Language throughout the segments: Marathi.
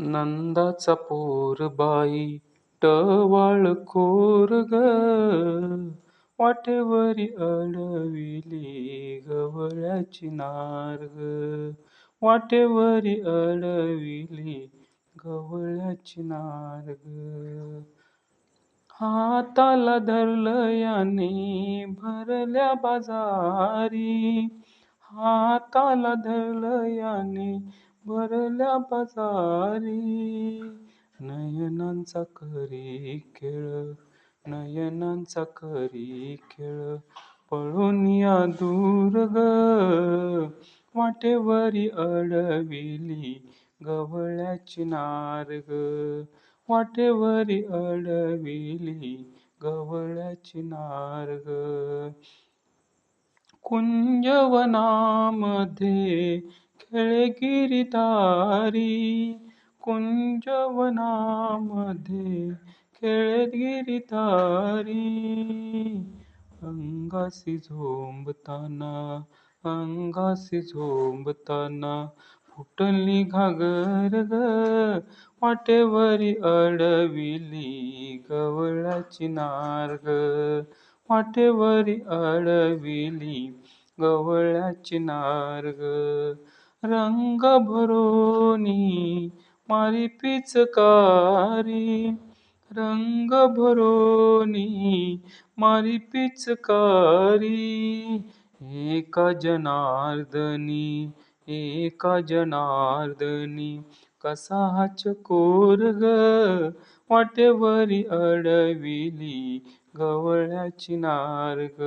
नंदाचा पोरबाई टवाळखोर ग वाटेवरी अडविली गवळ्याची नार ग वाटेवरी अडविली गवळ्याची नार ग हाताला धरलं याने भरल्या बाजारी. हाताला धरलं याने भरल्या बाजारी. नयनांचा करी खेळ नयनांचा करी खेळ. पळून या दूर ग वाटेवरी अडविली गवळ्याची नार ग वाटेवरी अडविली गवळ्याची नार ग कुंजवनामध्ये खेळगिरीधारी कुंजवनामध्ये खेळे गिरीधारी अंगासी झोंबताना अंगासी झोंबताना फुटली घागर ग. वाटेवरी अडविली गवळाची नार ग. वाटेवरी अडविली गवळाची नार ग. रंग भरोनी मारी पिचकारी. रंग भरोनी मारी पिचकारी. एका जनार्दनी एका जनार्दनी कसा हा चकोर ग वाटेवरी अडविली गवळ्याची नार ग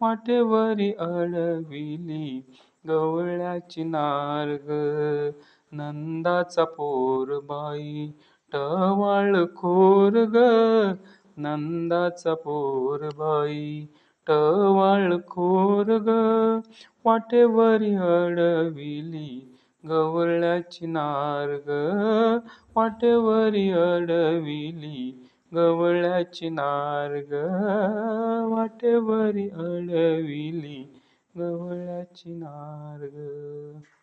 वाटेवरी अडविली गवळ्याची नार ग नंदाचा पोरबाई टवाळखोर ग नंदाचा पोरबाई टवाळखोर ग. वाटेवरी अडविली गवळ्याची नार ग वाटेवरी अडविली गवळ्याची नार ग वाटेवरी अडविली गवळ्याची नार ग